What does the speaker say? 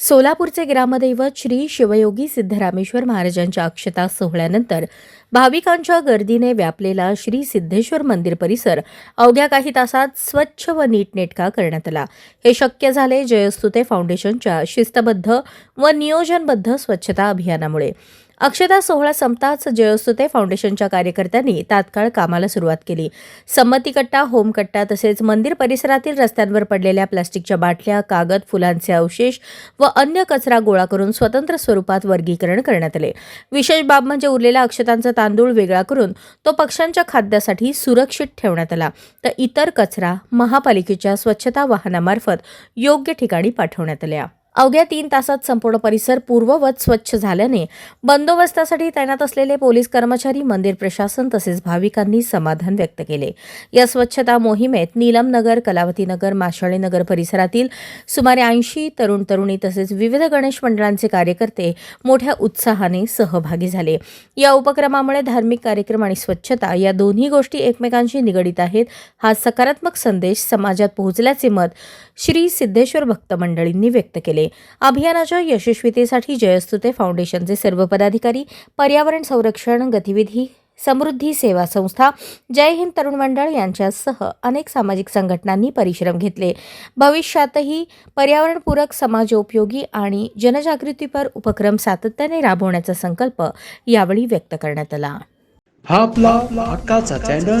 सोलापूरचे ग्रामदैवत श्री शिवयोगी सिद्धरामेश्वर महाराजांच्या अक्षता सोहळ्यानंतर भाविकांच्या गर्दीने व्यापलेला श्री सिद्धेश्वर मंदिर परिसर अवघ्या काही तासात स्वच्छ व नीटनेटका करण्यात आला. हे शक्य झाले जयस्तुते फाउंडेशनच्या शिस्तबद्ध व नियोजनबद्ध स्वच्छता अभियानामुळे. अक्षता सोहळा संपताच जयोस्तुते फाउंडेशनच्या कार्यकर्त्यांनी तात्काळ कामाला सुरुवात केली. संमती कट्टा होम कट्टा तसेच मंदिर परिसरातील रस्त्यांवर पडलेल्या प्लास्टिकच्या बाटल्या कागद फुलांचे अवशेष व अन्य कचरा गोळा करून स्वतंत्र स्वरूपात वर्गीकरण करण्यात आले. विशेष बाब म्हणजे उरलेला अक्षतांचा तांदूळ वेगळा करून तो पक्ष्यांच्या खाद्यासाठी सुरक्षित ठेवण्यात आला. तर इतर कचरा महापालिकेच्या स्वच्छता वाहनामार्फत योग्य ठिकाणी पाठवण्यात आल्या. अवघ्या तीन तासात संपूर्ण परिसर पूर्ववत स्वच्छ झाल्याने बंदोबस्तासाठी तैनात असलेले पोलीस कर्मचारी मंदिर प्रशासन तसेच भाविकांनी समाधान व्यक्त केले. या स्वच्छता मोहिमेत नीलमनगर कलावतीनगर माशाळेनगर परिसरातील सुमारे ऐंशी तरुण तरुणी तसेच विविध गणेश मंडळांचे कार्यकर्ते मोठ्या उत्साहाने सहभागी झाले. या उपक्रमामुळे धार्मिक कार्यक्रम आणि स्वच्छता या दोन्ही गोष्टी एकमेकांशी निगडीत आहेत. हा सकारात्मक संदेश समाजात पोहोचल्याचे मत श्री सिद्धेश्वर भक्त मंडळींनी व्यक्त केले. अभियानाच्या यशस्वीतेसाठी जयस्तुते फाउंडेशनचे सर्व पदाधिकारी पर्यावरण संरक्षण गतिविधी समृद्धी सेवा संस्था जय हिंद तरुण मंडळ यांच्यासह अनेक सामाजिक संघटनांनी परिश्रम घेतले. भविष्यातही पर्यावरणपूरक समाजोपयोगी आणि जनजागृतीपर उपक्रम सातत्याने राबवण्याचा संकल्प यावेळी व्यक्त करण्यात आला. हा आपला चॅनल.